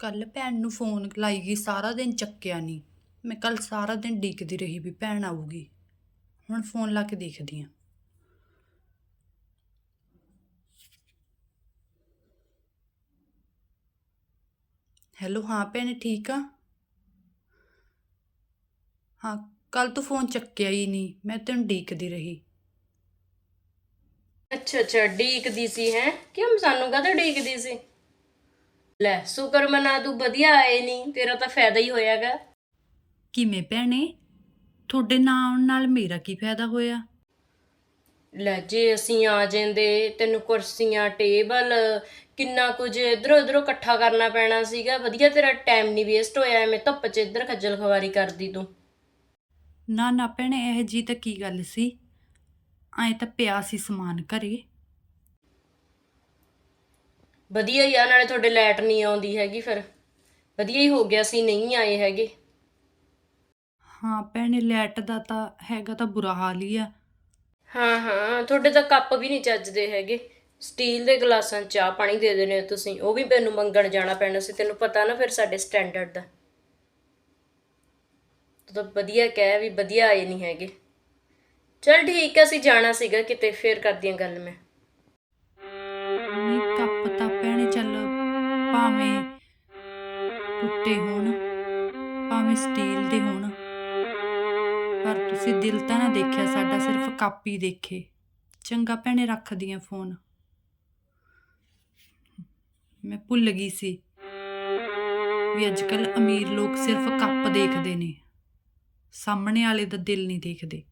ਕੱਲ ਭੈਣ ਨੂੰ ਫੋਨ ਲਾਈ ਗਈ, ਸਾਰਾ ਦਿਨ ਚੱਕਿਆ ਨਹੀਂ ਮੈਂ ਕੱਲ ਸਾਰਾ ਦਿਨ ਡੀਕਦੀ ਰਹੀ ਵੀ ਭੈਣ ਆਊਗੀ। ਹੁਣ ਫੋਨ ਲਾ ਕੇ ਦੇਖਦੀ ਆ। ਹੈਲੋ, ਹਾਂ ਭੈਣੇ, ਠੀਕ ਆ? ਹਾਂ ਕੱਲ ਤੂੰ ਫੋਨ ਚੱਕਿਆ ਹੀ ਨਹੀਂ ਮੈਂ ਤੈਨੂੰ ਡੀਕਦੀ ਰਹੀ। ਅੱਛਾ ਅੱਛਾ, ਡੀਕਦੀ ਸੀ, ਹੈ? ਕਿਉਂ ਸਾਨੂੰ ਕਦੋਂ ਡੀਕਦੀ ਸੀ? ਲੈ ਸ਼ੁਕਰ ਮਨਾ ਤੂੰ ਵਧੀਆ ਆਏ ਨਹੀਂ ਤੇਰਾ ਤਾਂ ਫਾਇਦਾ ਹੀ ਹੋਇਆਗਾ। ਕਿਵੇਂ ਭੈਣੇ? ਤੁਹਾਡੇ ਨਾਂ ਆਉਣ ਨਾਲ ਮੇਰਾ ਕੀ ਫਾਇਦਾ ਹੋਇਆ? ਲੈ ਜੇ ਅਸੀਂ ਆ ਜਾਂਦੇ ਤੈਨੂੰ ਕੁਰਸੀਆਂ ਟੇਬਲ ਕਿੰਨਾ ਕੁਝ ਇਧਰੋਂ ਉਧਰੋਂ ਇਕੱਠਾ ਕਰਨਾ ਪੈਣਾ ਸੀਗਾ। ਵਧੀਆ ਤੇਰਾ ਟਾਈਮ ਨਹੀਂ ਵੇਸਟ ਹੋਇਆ ਐਵੇਂ ਧੁੱਪ 'ਚ ਇੱਧਰ ਖੱਜਲ ਖਵਾਰੀ ਕਰਦੀ ਤੂੰ। ਨਾ ਨਾ ਭੈਣੇ ਇਹ ਜੀ ਤਾਂ ਕੀ ਗੱਲ ਸੀ? ਐ ਤਾਂ ਪਿਆ ਸੀ ਸਮਾਨ ਘਰੇ। ਵਧੀਆ ਹੀ ਆ ਨਾਲੇ ਤੁਹਾਡੇ ਲਾਈਟ ਨਹੀਂ ਆਉਂਦੀ ਹੈਗੀ ਫਿਰ। ਵਧੀਆ ਹੀ ਹੋ ਗਿਆ ਸੀ ਨਹੀਂ ਆਏ ਹੈਗੇ। ਹਾਂ ਭੈਣੇ ਲੈਟ ਦਾ ਤਾਂ ਹੈਗਾ ਤਾਂ ਬੁਰਾ ਹਾਲ ਹੀ ਆ। ਹਾਂ ਹਾਂ ਤੁਹਾਡੇ ਤਾਂ ਕੱਪ ਵੀ ਨਹੀਂ ਚੱਜਦੇ ਹੈਗੇ। ਸਟੀਲ ਦੇ ਗਲਾਸਾਂ 'ਚ ਚਾਹ ਪਾਣੀ ਦੇ ਦੇਣੇ ਹੋ ਤੁਸੀਂ ਉਹ ਵੀ ਮੈਨੂੰ ਮੰਗਣ ਜਾਣਾ ਪੈਣਾ ਸੀ ਤੈਨੂੰ ਪਤਾ ਨਾ ਫਿਰ ਸਾਡੇ ਸਟੈਂਡਰਡ ਦਾ। ਤੂੰ ਤਾਂ ਵਧੀਆ ਕਹਿ ਵੀ ਵਧੀਆ ਆਏ ਨਹੀਂ ਹੈਗੇ। ਚਲ ਠੀਕ ਹੈ ਅਸੀਂ ਜਾਣਾ ਸੀਗਾ ਕਿਤੇ ਫੇਰ ਕਰਦੀਆਂ ਗੱਲ ਮੈਂ। ਨਹੀਂ ਕੱਪ ਤਾਂ ਭੈਣੇ ਚੱਲ ਭਾਵੇਂ ਟੁੱਟੇ ਹੋਣ, ਭਾਵੇਂ ਸਟੀਲ ਦੇ ਹੋਣ। ਪਰ ਤੁਸੀਂ ਦਿਲ ਤਾਂ ਨਾ ਦੇਖਿਆ ਸਾਡਾ ਸਿਰਫ ਕੱਪ ਹੀ ਦੇਖੇ। ਚੰਗਾ ਭੈਣੇ ਰੱਖਦੀਆਂ ਫੋਨ। ਮੈਂ ਭੁੱਲ ਗਈ ਸੀ ਵੀ ਅੱਜ ਕੱਲ ਅਮੀਰ ਲੋਕ ਸਿਰਫ ਕੱਪ ਦੇਖਦੇ ਨੇ। ਸਾਹਮਣੇ ਵਾਲੇ ਦਾ ਦਿਲ ਨਹੀਂ ਦੇਖਦੇ।